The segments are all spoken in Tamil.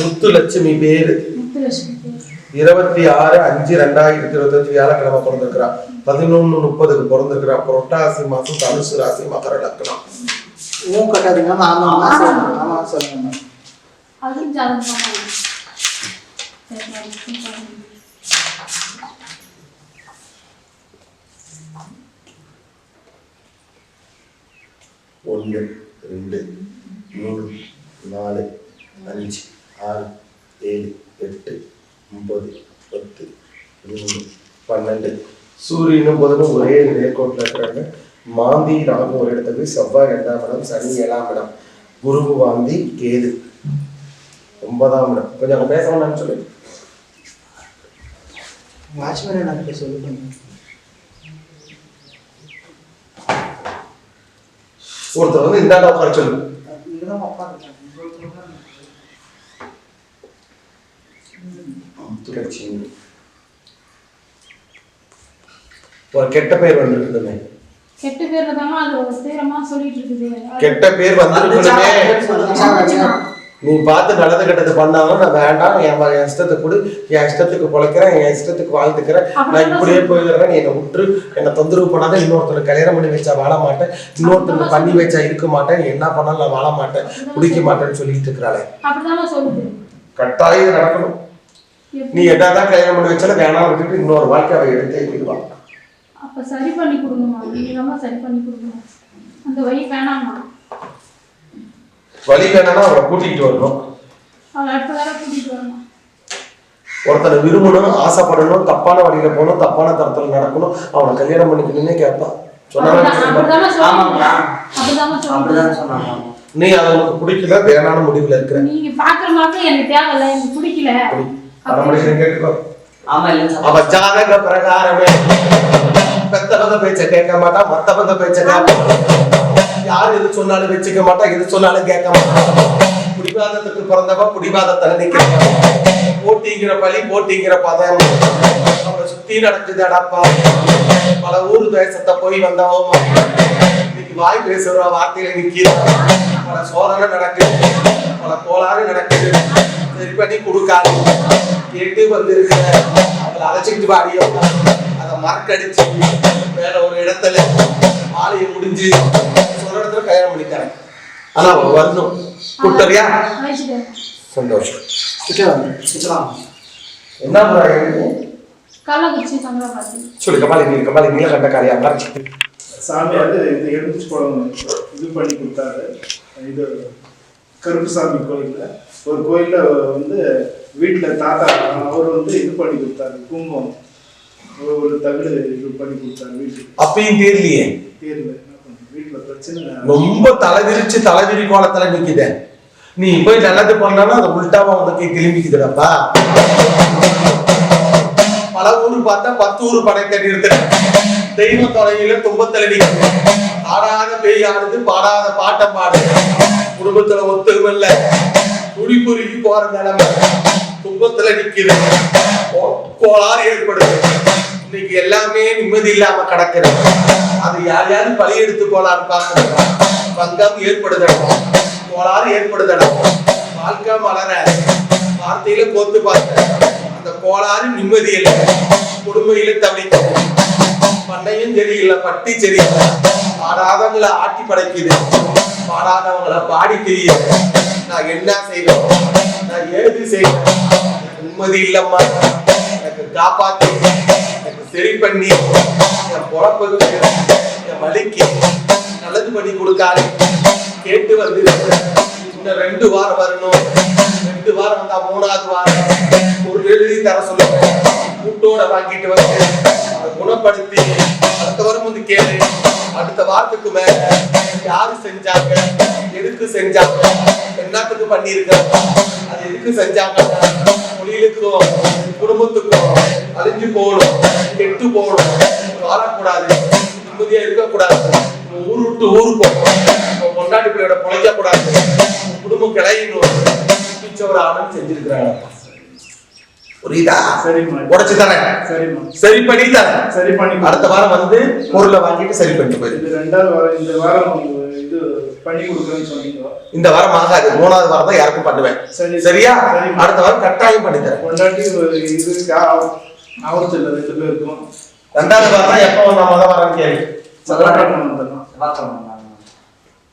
முத்துலட்சுமி பேரு. இருபத்தி ஆறு அஞ்சு ரெண்டாயிரத்தி இருபத்தஞ்சு வியாழக்கிழமை பிறந்திருக்கிறா. பதினொன்னு முப்பதுக்கு பிறந்திருக்கிறா. புரட்டாசி மாசம் தனுசு ராசி மகர லக்னம். ஊ கட்டாதீங்க. ஆமா. ஆமா சொல்லுங்க. ஒன்று ரெண்டு மூணு நாலு அஞ்சு ஆறு ஏழு எட்டு ஒன்பது பத்து பதினொன்று பன்னெண்டு. சூரியனும் புதனும் ஒரே நேர்கோட்டில் இருக்கிறாங்க மாந்தி ராகு ஒரு இடத்துக்கு செவ்வாய் ரெண்டாம் இடம் சனி ஏழாம் இடம். குருவு வாந்தி கேது. ஒன்பதாம் இடம். கொஞ்சம் அங்கே பேச வேண்டாம்னு சொல்லு. வாட்ச்மேன் எனக்கு சொல்லுங்க ஒருத்தர் வந்து இந்த உட்கார சொல்லு. முத்துலட்சுமி ஒரு கெட்ட பேர் வந்திருக்குதுமே கெட்ட பேர்ல தாங்க அது ஒரு தீரமா சொல்லிட்டு இருக்குது அது- கெட்ட பேர் வந்திருக்கணுமே நீ பார்த்து நல்லது கெட்டது பண்ணாலும் நான் வேண்டாம் என் இஷ்டத்தை கொடு என் இஷ்டத்துக்கு பொழைக்கிறேன் என் இஷ்டத்துக்கு வாழ்ந்துக்கிறேன் நான் இப்படியே போயிடுறேன் நீ என்னை விட்டுரு என்னை தொந்தரவு பண்ணாத இன்னொருத்தனை கல்யாணம் பண்ணி வச்சா வாழ மாட்டேன் இன்னொருத்தனை பண்ணி வச்சா இருக்க மாட்டேன் நீ என்ன பண்ணாலும் நான் வாழ மாட்டேன் குடிக்க மாட்டேன்னு சொல்லிட்டு இருக்கிறாளே கட்டாயம் நடக்கணும்? நீ என்னதான் கல்யாணம் பண்ணி வச்சாலும் வேணாம் விட்டுட்டு இன்னொரு வாழ்க்கை அவ எடுத்தே போயிடுவான் அப்ப சரி பண்ணி கொடுங்கம்மா நீங்க தான் சரி பண்ணி கொடுக்கணும். அந்த வழி வேணாம்மா. வழி வேணாம்னா அவனை கூட்டிகிட்டு வரணும். அவளை அடுத்த வேலை கூட்டிட்டு வரணும். ஒருத்தனை விரும்பணும் ஆசைப்படணும் தப்பான வழியில போகணும் தப்பான தரத்துல நடக்கணும் அவனை கல்யாணம் பண்ணிக்கணும்னே கேட்பான் சொன்னாங்க. நீ அது உனக்கு பிடிக்கல வேணான முடிவுல இருக்கிற. நீங்க பாக்குற மாதிரி எனக்கு தேவையில்ல எனக்கு பிடிக்கல. பரமடிஷன் கேட்டுக்கோ அவ ஜாதக பிரகாரமே. பெத்தவங்க பேச்ச கேட்க மாட்டா மத்தவங்க பேச்ச கேட்க யார் எது சொன்னாலும் வச்சுக்க மாட்டா எது சொன்னாலும் கேட்க மாட்டா. புடிவாதத்துக்கு பிறந்தவ புடிவாதத்தை நிக்கிறவ போட்டிங்கிற பழி போட்டிங்கிற பதம். அவளை சுத்தி நடக்குதுடாப்பா பல ஊர் தேசத்தை போய் வந்தவமா. இன்னைக்கு வாய் பேசுற வார்த்தையில நிக்கிற பல சோதனை நடக்குது. பல கோளாறு நடக்குது. சரி பண்ணி கொடுக்காது கேட்டு வந்திருக்கிற அவளை அழைச்சிக்கிட்டு வாடியோ. அதை மறக்கடிச்சு வேற ஒரு இடத்துல மாலையை முடிஞ்சு ஒரு இடத்துல கல்யாணம் பண்ணித்தரேன். ஆனா வரணும். கூட்டறியா சந்தோஷம். என்ன சொல்லு கபாலி நீ கபாலி நீல கண்ட காரியா மறைச்சிட்டு சாமி அது இது எலுமிச்சு பழம் இது பண்ணி கொடுத்தாரு. இது கருப்புசாமி கோயில்ல. ஒரு கோயில்ல வந்து வீட்டுல தாத்தா அவர் வந்து இது பண்ணி கொடுத்தாரு கும்பம் ஒரு- தகடு இது பண்ணி கொடுத்தாரு வீட்டுக்கு. அப்பயும் தெரியலையே தேர்ல? வீட்டுல பிரச்சனை ரொம்ப தலைவிரிச்சு தலைவிரி கோலத்துல நிக்குதே. நீ போய் நல்லது பண்ணனா அது உள்டாவா உனக்கு திரும்பிக்குதுடப்பா. பல ஊரு பார்த்தா பத்து ஊர் படைத்த நிறுத்த தெய்வ தொலைவில துன்பத்துல நிக்குது. ஆடாத பேய் ஆடுது பாடாத பாட்டம் பாடுது. குடும்பத்துல ஒத்துமைல்ல குடிக்குருகி போற நிலைமை. துன்பத்துல நிக்குது. கோ- கோளாறு ஏற்படுது. இன்னைக்கு எல்லாமே நிம்மதி இல்லாம கிடக்குறது அது யார் யாரும் பழி எடுத்து கோளாறு பார்க்கணும் பங்கம் ஏற்படுதணும் கோளாறு ஏற்படுதணும் வாழ்க்கை மலர வார்த்தையில கோத்து பார்த்த. அந்த கோளாறு நிம்மதி இல்லை. கொடுமையில தவிக்கும் பண்ணையும் சரியில்லை பட்டி சரியில்லை. பாடாதவங்களை ஆட்டி படைக்குது. பாடாதவங்களை பாடி தெரிய நான் என்ன செய்வேன் நான் ஏது செய்வேன் எனக்கு நிம்மதி இல்லம்மா. எனக்கு காப்பாத்தி. எனக்கு சரி பண்ணி. என் பொழப்புக்கு என் வலிக்கு நல்லது பண்ணி கொடுக்காது. கேட்டு வந்து இன்னும் ரெண்டு வாரம் வரணும். ரெண்டு வாரம் வந்தா மூணாவது வாரம். ஒரு எழுதி தர சொல்லுவேன் கூட்டோட வாங்கிட்டு வந்து குணப்படுத்தி அடுத்த வாரம் வந்து கேளு. அடுத்த வாரத்துக்கு மேல யாரு செஞ்சாங்க? எதுக்கு செஞ்சாங்க? என்னத்துக்கு பண்ணியிருக்காங்க அது எதுக்கு செஞ்சாங்க? தொழிலுக்கும் குடும்பத்துக்கும் அழிஞ்சு போகணும் கெட்டு போகணும் வாழக்கூடாது நிம்மதியா இருக்கக்கூடாது. ஊர் விட்டு ஊர் போகணும். பொண்டாட்டி பிள்ளையோட பொழைக்க குடும்பம் கிளையணும் பிச்சை செஞ்சிருக்கிறாங்க. புரியுதா? உடைச்சு தரேன் சரி. பண்ணி தரேன் சரி பண்ணி அடுத்த வாரம் வந்து பொருளை வாங்கிட்டு சரி பண்ணிட்டு போயிரு. ரெண்டாவது வாரம் இந்த வாரம் இது பண்ணி கொடுக்குறேன்னு சொன்னீங்க. இந்த வாரம் ஆகாது. மூணாவது வாரம் தான் யாருக்கும் பண்ணுவேன். சரி. சரியா. அடுத்த வாரம் கட்டாயம் பண்ணி தரேன். பொண்டாட்டி ஒரு இது ஆபத்து இல்லை ரெண்டு பேருக்கும். ரெண்டாவது வாரம் தான் எப்போ நான் முத வரேன்னு கேள்வி செவ்வாய்க்கிழமை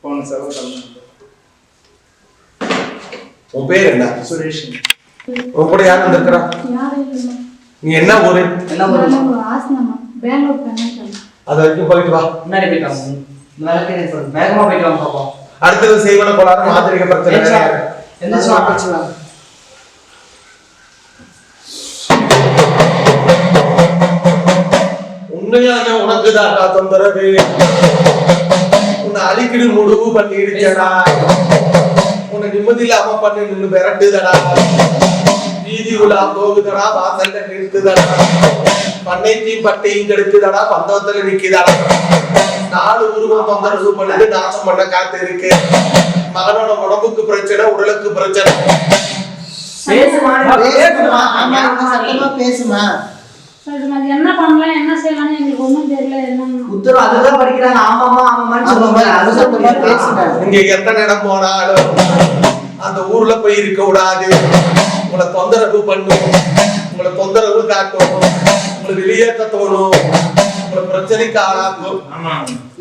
போன செவ்வாய்க்கிழமை. உன் பேர் என்ன? சுரேஷ். உன் கூட யார் வந்திருக்கிறா? நீ என்ன ஊரு? என்ன கண்ணாட்டம் அது வரைக்கும் போயிட்டு வா. முன்னாடி போயிட்டு வாங்க வேகமா போயிட்டு வாங்க பாப்போம். அடுத்தது செய்வன கோளாறு மாந்திரிக பிரச்சனை வாங்க, எந்திரிச்சு வாங்க. உண்மையான உனக்கு தான் தொந்தரவு உன்னை அழிக்கிடு முடிவு பண்ணிடுச்சடா. உன்னை நிம்மதி இல்லாம பண்ணி நின்னு விரட்டுதடா. வீதி உலா போகுதடா வாசல்ல நிறுத்துதடா. பண்ணைத்தையும் பட்டையும் கெடுக்குதடா பந்தவத்துல நிக்குதடா. நாலு உருவம் தொந்தரவு பண்ணுது நாசம் பண்ண காத்து இருக்கு. மகனோட உடம்புக்கு பிரச்சனை உடலுக்கு பிரச்சனை. பேசுமா என்ன பண்ணலாம் என்ன செய்யலாம்னு எங்களுக்கு ஒன்றும் தெரியல உத்தரவு அதுதான் படிக்கிறாங்க. ஆமாமா ஆமாமா பேசுங்க நீங்க எத்தனை இடம் போனாலும் அந்த ஊர்ல போய் இருக்க கூடாது. உங்களை தொந்தரவு பண்ணும். உங்களை தொந்தரவு காட்டும் உங்களை வெளியேற்ற தோணும். உங்களை பிரச்சனைக்கு ஆளாக்கும்.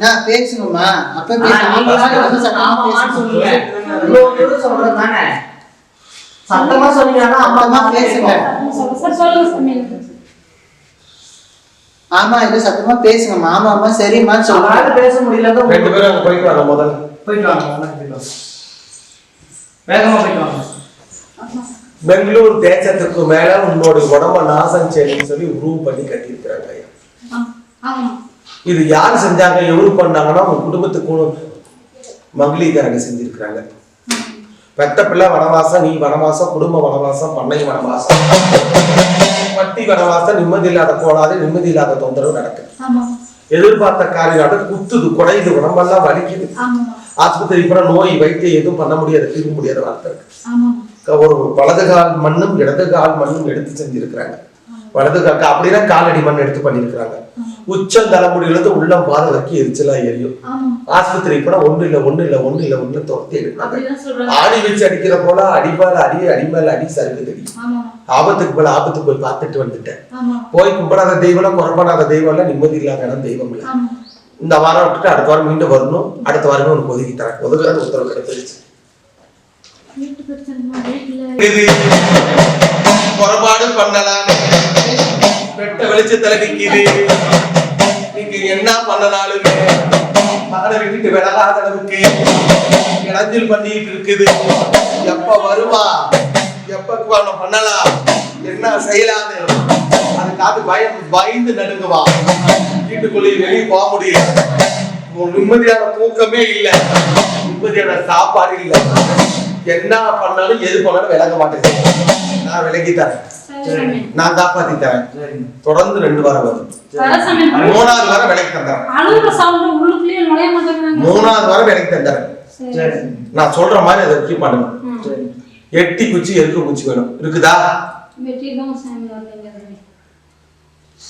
நான் பேசுங்கம்மா. அப்ப சத்தமா தானே? சொன்னீங்கன்னா அம்மா அம்மா பேசுங்க. ஆமா இது சத்தமா பேசுங்கம்மா. ஆமா ஆமா சரிம்மான்னு சொல்லுங்க. பேச முடியல ரெண்டு பேரும் அங்க போயிட்டு வாங்க முதல்ல. போயிட்டு வாங்க முன்னாடி போயிட்டு வாங்க. வேகமா போயிட்டு வாங்க. பெங்களூர் தேசத்துக்கு மேல உன்னோட உடம்ப நாசம் செய்யணும்னு சொல்லி உருவு பண்ணி கட்டியிருக்கிறாங்க ஐயா. இது யார் செஞ்சாங்க எவரு பண்ணாங்கன்னா உங்க குடும்பத்துக்கு மகளிர்காரங்க செஞ்சிருக்கிறாங்க. பெத்த பிள்ளை வனவாசம் நீ வனவாசம் குடும்ப வனவாசம் பண்ணை வனவாசம். வட்டி வனவாசம் நிம்மதி இல்லாத கோளாறு நிம்மதி இல்லாத தொந்தரவு நடக்குது. எதிர்பார்த்த காரியம் குத்துது குடையுது உடம்பெல்லாம் வலிக்குது. ஆஸ்பத்திரி போனா நோய் வைத்தியம் எதுவும் பண்ண முடியாது தீர்க்க முடியாத வார்த்தை இருக்கு. ஒரு வலது கால் மண்ணும் இடது கால் மண்ணும் எடுத்து செஞ்சிருக்கிறாங்க. வலது கால் அப்படின்னா காலடி மண் எடுத்து பண்ணிருக்கிறாங்க. உச்சம் தலைமுடியிலிருந்து உள்ளம் பாத வரைக்கும் எரிச்சலா எரியும். ஆமாம் ஆஸ்பத்திரி போனா ஒண்ணு இல்ல ஒண்ணு இல்ல ஒண்ணு இல்ல ஒண்ணு துரத்தி ஆணி வச்சு அடிக்கிற போல அடிமேல அடி அடிமேல அடி சருக்கு தெரியும். ஆபத்துக்கு போல ஆபத்துக்கு போய் பார்த்துட்டு வந்துட்டேன். போய் கும்பிடாத தெய்வம் குறப்படாத தெய்வம் இல்ல நிம்மதி இல்லாத தெய்வம் இல்ல. இந்த வாரம் விட்டுட்டு அடுத்த வாரம் மீண்டும் வரணும். அடுத்த வாரமே உனக்கு ஒதுக்கி தரேன். ஒதுக்குறது உத்தரவு கிடைச்சிருச்சு வீட்டு பிரச்சனை வீட்டில் இது புறப்பாடு பண்ணலான்னு வெட்ட வெளிச்சத்துல நிக்குது. நீங்க என்ன பண்ணனாலுமே மகனை விட்டுட்டு விலகாத அளவுக்கு இடைஞ்சல் பண்ணிட்டு இருக்குது. எப்ப வருவா? எப்ப அவனை பண்ணலாம் என்ன செய்யலான்னு? அதுக்காக பயம் பயந்து நடுங்குவா. வீட்டுக்குள்ளே வெளியே போக முடியல. நிம்மதியான தூக்கமே இல்லை. நிம்மதியான சாப்பாடு இல்லை. என்ன பண்ணாலும் எது பண்ணாலும் விளங்க மாட்டேங்குது. நான் விலகி தரேன் நான் காப்பாத்தி தரேன் தொடர்ந்து ரெண்டு வாரம் வரும். மூணாவது வாரம் தந்துறேன் நுழைய மாட்டேங்கிறாங்க மூணாவது வாரம் தந்துறேன் சரி. சரி. நான் சொல்ற மாதிரி அதை ம். சரி. எட்டி குச்சி எருக்க குச்சி வேணும். இருக்குதா?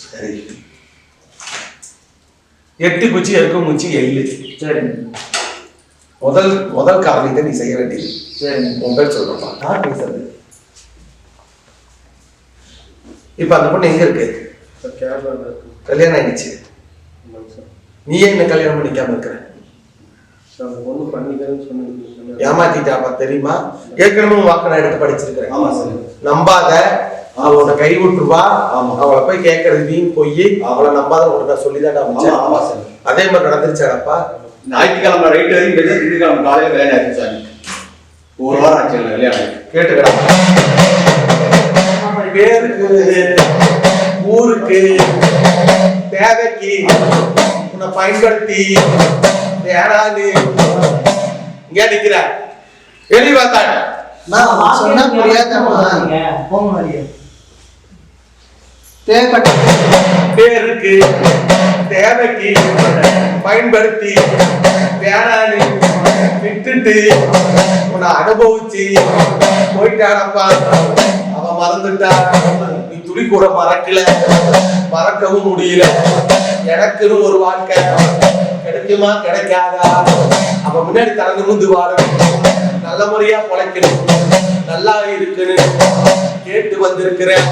சரி. எட்டி குச்சி எருக்க குச்சி எள்ளு. சரிங்க முதல் முதல் காரணத்தை நீ செய்ய வேண்டியது. உன் பேர் சொல்றப்பா. யார் பேசுறது? இப்ப அந்த பொண்ணு எங்க இருக்கு? கல்யாணம் ஆயிடுச்சு. நீ ஏன் என்ன கல்யாணம் பண்ணிக்காம இருக்கிற? ஏமாத்திட்டாப்பா தெரியுமா? ஏற்கனவே உன் வாக்கு நான் எடுத்து படிச்சிருக்கிறேன். ஆமா சார். நம்பாத அவ உன்னை கை விட்டுருவா. அவளை போய் கேட்கறது வீண் போய் அவளை நம்பாத உனக்கு நான் சொல்லிதான் ஆமா ஆமா சார். அதே மாதிரி நடந்துருச்சாடப்பா? ஞாயிற்றுக்கிழமை ரைட் வரைக்கும் பேச திங்கக்கிழமை காலையில கல்யாணம் ஆயிடுச்சு சார் ஒரு வாரம் ஆச்சு எனக்கு கல்யாணம் ஆகி. கேட்டுக்கடா பேருக்கு ஊருக்கு தேவைக்கு உன்னை பயன்படுத்தி வேணான்னு இங்க நிக்கிற வெளி பார்த்தாங்க அம்மா, சொன்னா போங்க மாதிரியே தேவைப்பட்ட பேருக்கு தேவைக்கு பயன்படுத்தி வேணான்னு விட்டுட்டு உன்னை அனுபவிச்சு போயிட்டானப்பா. அவன் மறந்துட்டா. நீ துளி கூட மறக்கல. மறக்கவும் முடியல. எனக்குன்னு ஒரு வாழ்க்கை. கிடைக்குமா? கிடைக்காதா? அப்ப முன்னாடி தனது முந்து வாழணும் நல்ல முறையா பொழைக்கணும். நல்லா இருக்குன்னு கேட்டு வந்திருக்கிறேன்.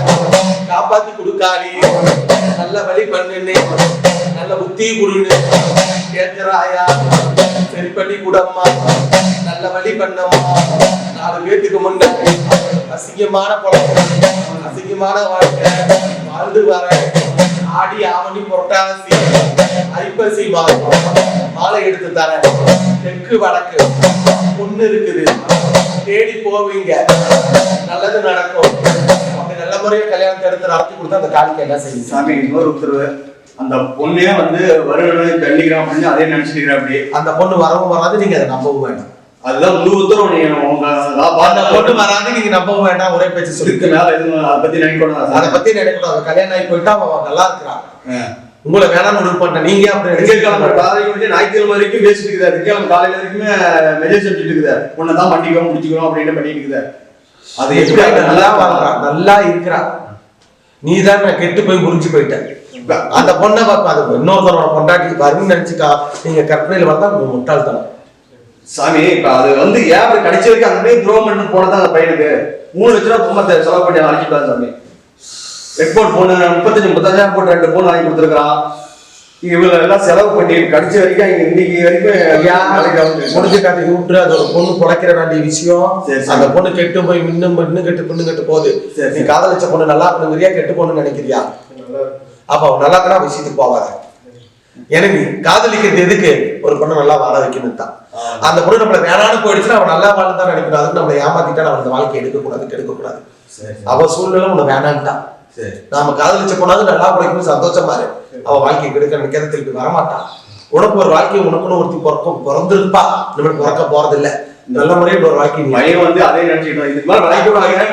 காப்பாத்தி கொடுக்காளி நல்ல வழி பண்ணுன்னு நல்ல புத்தி கொடுன்னு கேட்கிறாயா சரி பண்ணி கூடம்மா. நல்ல வழி பண்ணம்மா. நாலு பேத்துக்கு முன்னாடி அசிங்கமான பழக்கம் அசிங்கமான வாழ்க்கை. வாழ்ந்து வர ஆடி ஆவணி புரட்டாசி ஐப்பசி மாதம் மாலை எடுத்து தரேன். தெற்கு வடக்கு பொண்ணு இருக்குது தேடி போவீங்க. நல்லது நடக்கும். அப்படி நல்ல முறையா கல்யாணத்தை எடுத்து நடத்தி கொடுத்தா அந்த காலிக்கு என்ன செய்யும்? சாமி இன்னொரு உத்தரவு. அந்த பொண்ணே வந்து வருடணும் தள்ளிக்கிறான் அப்படின்னு அதே நினைச்சிருக்கிறேன் அப்படி. அந்த பொண்ணு வரவும் வராது நீங்க அதை நம்பவும் வேண்டாம். அதுதான் முழு உத்தரவு நீங்க. உங்க அந்த பொண்ணு வராது நீங்க நம்பவும் வேண்டாம் ஒரே பேச்சு மேல எதுவும் அதை பத்தி நினைக்கணும். அதை பத்தி நினைக்கக்கூடாது. கல்யாணம் ஆகி போயிட்டா அவன் நல்லா இருக்கிறான் உங்களை வேணாம்னு முடிவு பண்ணிட்டேன் நீங்க அப்படி திங்கட்கிழமை காலையில ஞாயிற்றுக்கிழமை வரைக்கும் பேசிட்டு இருக்குதா திங்கட்கிழமை காலையில வரைக்குமே மெசேஜ் செஞ்சுட்டு இருக்குதா உன்னை தான் பண்ணிக்கிறோம் முடிச்சுக்கிறோம் அப்படின்னு பண்ணிட்டு இருக்குதா அது எப்படி நல்லா வாழ்றான் நல்லா இருக்கிறான் நீ தான் நான் கெட்டு போய் முறிஞ்சு போயிட்ட. அந்த பொண்ணை பார்ப்ப. அது இன்னொருத்தரோட பொண்டாட்டி. வரும்னு நினைச்சுக்கா. நீங்க கற்பனையில வந்தா உங்க முட்டாள்தனம். சாமி இப்ப அது வந்து ஏன் அப்படி கடைசி வரைக்கும் அந்த துரோகம் பண்ணி போனதான் அந்த பையனுக்கு? மூணு லட்ச ரூபா பொம்மை செலவு பண்ணி அழைச்சிட்டான் சாமி. ரெட்போர்ட் போன் முப்பத்தஞ்சு முப்பத்தஞ்சாயிரம் போட்டு ரெண்டு போன் வாங்கி கொடுத்துருக்கான் இவங்க எல்லாம் செலவு பண்ணி கடைசி வரைக்கும் இன்னைக்கு வரைக்கும் முடிஞ்ச கதை விட்டுரு அது ஒரு பொண்ணு பொழைக்கிற வேண்டிய விஷயம். அந்த பொண்ணு கெட்டு போய் மின்னும் மின்னு கெட்டு பின்னு கெட்டு போகுது. நீ. காதலிச்ச பொண்ணு நல்லா பண்ணுங்கிறியா கெட்டு பொண்ணு நினைக்கிறியா? அப்ப அவன் நல்லா இருக்கா விஷயத்துக்கு ஏன்னா நீ காதலிக்கிறது எதுக்கு? ஒரு பொண்ணு நல்லா வாழ வைக்கணும் தான். அந்த பொண்ணு நம்மள வேணான்னு போயிடுச்சுன்னா அவன் நல்லா வாழ தான் நினைக்கணும். அதுக்கு நம்மளை ஏமாத்திட்டா நம்ம அந்த வாழ்க்கை எடுக்க கூடாது கெடுக்க கூடாது சரி, சரி. அவ சூழ்நிலை உன்னை வேணான்ட்டான். நாம காதலிச்ச பொண்ணாவது நல்லா பிடிக்கணும் சந்தோஷமா இரு. அவ வாழ்க்கை கெடுக்க நினைக்காத திருப்பி வரமாட்டான் உனக்கு ஒரு வாழ்க்கை உனக்குன்னு ஒருத்தி பிறக்கும் பிறந்திருப்பா. நம்மளுக்கு பிறக்க போறது இல்ல நல்ல முறையில் ஒரு வாழ்க்கை பையன் வந்து அதே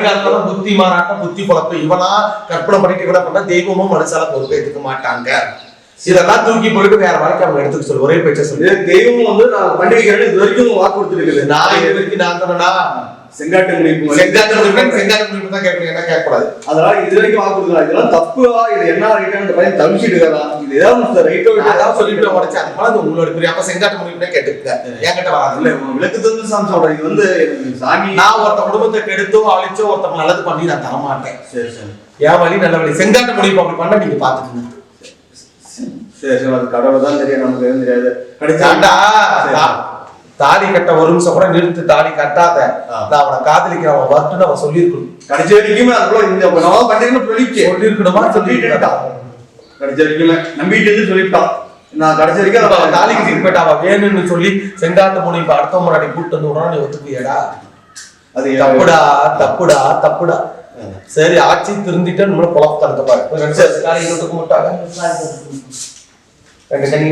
காலத்துல புத்தி மாறாட்டம் புத்தி குழப்பம். இவனா கற்பனை பண்ணிட்டு இவனை பண்ணா தெய்வமும் மனுஷால பொறுப்பேற்றுக்க மாட்டாங்க. இதெல்லாம் தூக்கி போயிட்டு வேற வாழ்க்கை அவங்க எடுத்துக்க சொல்லு. ஒரே பேச்ச சொல்லு. தெய்வம் வந்து நான் வைக்கிறேன்னு இது வரைக்கும் வாக்கு கொடுத்துருக்குது நான் இது வரைக்கும் நான் சொன்னா செங்காட்டு முடிப்பு செங்காட்டு முடிப்பு செங்காட்டு முடிப்பு தான் கேட்கணும் என்ன கேட்கக்கூடாது? அதனால இது வரைக்கும் வாக்கு கொடுக்கலாம் இதெல்லாம் தப்புவா இது என்ன ரைட்டான அந்த பையன் தவிச்சிட்டு இது ஏதாவது ரைட்டோ சொல்லிட்டு உடச்சு போல அது உங்களோட பெரிய அப்ப செங்காட்டு முடிப்புனே கேட்டுக்க என்கிட்ட வராது. இல்ல விளக்கு தந்து சாமி சொல்றேன். இது வந்து சாமி நான் ஒருத்த குடும்பத்தை கெடுத்தோ அழிச்சோ ஒருத்தவங்க நல்லது பண்ணி நான் தர மாட்டேன் சரி சரி. என் வழி நல்ல வழி. செங்காட்டு முடிப்பு அப்படி பண்ண நீங்க பாத்துக்கங்க. சரி சரி. அது கடவுள் தான் தெரியும். நமக்கு தெரியாது. தா- தாலி கட்ட ஒரு நிமிஷம் கூட நிறுத்து தாலி கட்டாத. நான் அவனை காதலிக்கிறேன் அவன் வரட்டுன்னு அவன் சொல்லியிருக்கணும். கடைசி வரைக்குமே அதுக்குள்ள இந்த நம்ம பண்ணிருக்கணும் சொல்லிச்சு சொல்லியிருக்கணுமா? சொல்லிட்டான் கடைசி வரைக்குமே நம்பிட்டு சொல்லிட்டான். நான் கடைசி வரைக்கும் அவன் தாலி கட்டிட்டு போயிட்டு அவன் வேணும்னு சொல்லி செங்காட்டு முனை இப்ப அடுத்த கூட்டு வந்து விடுறான் நீ ஒத்துக்குவியடா? அது தப்புடா தப்புடா தப்புடா. சரி ஆட்சி திருந்திட்டு நம்மள தடுக்க பாரு. ரெண்டு கண்ணி